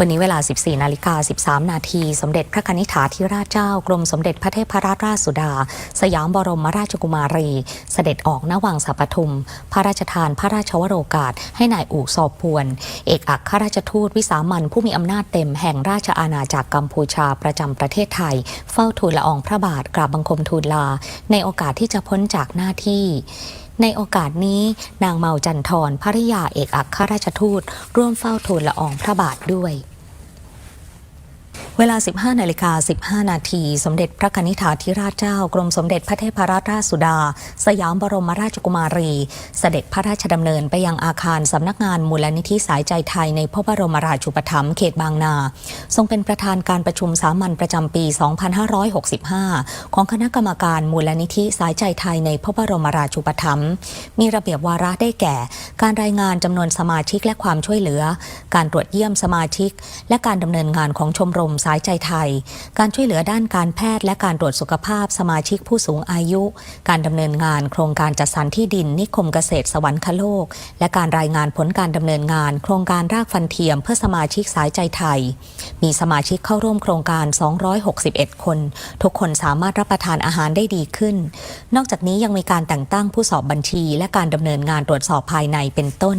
วันนี้เวลา 14 นาฬิกา 13 นาที สมเด็จพระนิธิถาธิราชเจ้า กรมสมเด็จพระเทพรัตนราชสุดา สยามบรมราชกุมารี เสด็จออกณวังสัปทุม พระราชทานพระราชวโรกาส ให้นายอู่สอบพวน เอกอัครราชทูตวิสามันผู้มีอำนาจเต็มแห่งราชอาณาจักรกัมพูชาประจำประเทศไทย เฝ้าทูลละอองพระบาทกราบบังคมทูลลา ในโอกาสที่จะพ้นจากหน้าที่ ในโอกาสนี้นางเมาจันทรภริยาเอกอัครราชทูต ร่วมเฝ้าทูลละอองพระบาทด้วย เวลา 15นาฬิกา15 นาที สมเด็จพระนิษฐาธิราชเจ้ากรมสมเด็จพระเทพรัตนราชสุดา สยามบรมราชกุมารี เสด็จพระราชดำเนินไปยังอาคารสำนักงานมูลนิธิสายใจไทยในพระบรมราชูปถัมภ์เขตบางนา ทรงเป็นประธานการประชุมสามัญประจำปี 2565 ของคณะกรรมการมูลนิธิสายใจไทยในพระบรมราชูปถัมภ์มีระเบียบวาระได้แก่ การรายงานจำนวนสมาชิกและความช่วยเหลือ การตรวจเยี่ยมสมาชิก และการดำเนินงานของชมรมสายใจไทย การช่วยเหลือด้านการแพทย์และการตรวจสุขภาพสมาชิกผู้สูงอายุ การดำเนินงานโครงการจัดสรรที่ดินนิคมเกษตรสวรรคโลก และการรายงานผลการดำเนินงาน โครงการรากฟันเทียมเพื่อสมาชิกสายใจไทย มีสมาชิกเข้าร่วมโครงการ 261 คน ทุกคนสามารถรับประทานอาหารได้ดีขึ้น นอกจากนี้ยังมีการแต่งตั้งผู้สอบบัญชี และการดำเนินงานตรวจสอบภายในเป็นต้น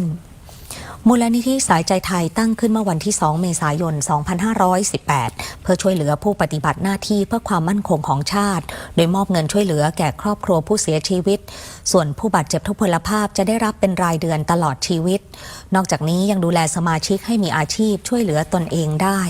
มูลนิธิสายใจไทยตั้งขึ้นเมื่อวันที่ 2 เมษายน 2518 เพื่อช่วยเหลือผู้ปฏิบัติหน้าที่เพื่อความมั่นคงของชาติ โดยมอบเงินช่วยเหลือแก่ครอบครัวผู้เสียชีวิต ส่วนผู้บาดเจ็บทุพพลภาพจะได้รับเป็นรายเดือนตลอดชีวิต นอกจากนี้ยังดูแลสมาชิกให้มีอาชีพช่วยเหลือตนเองได้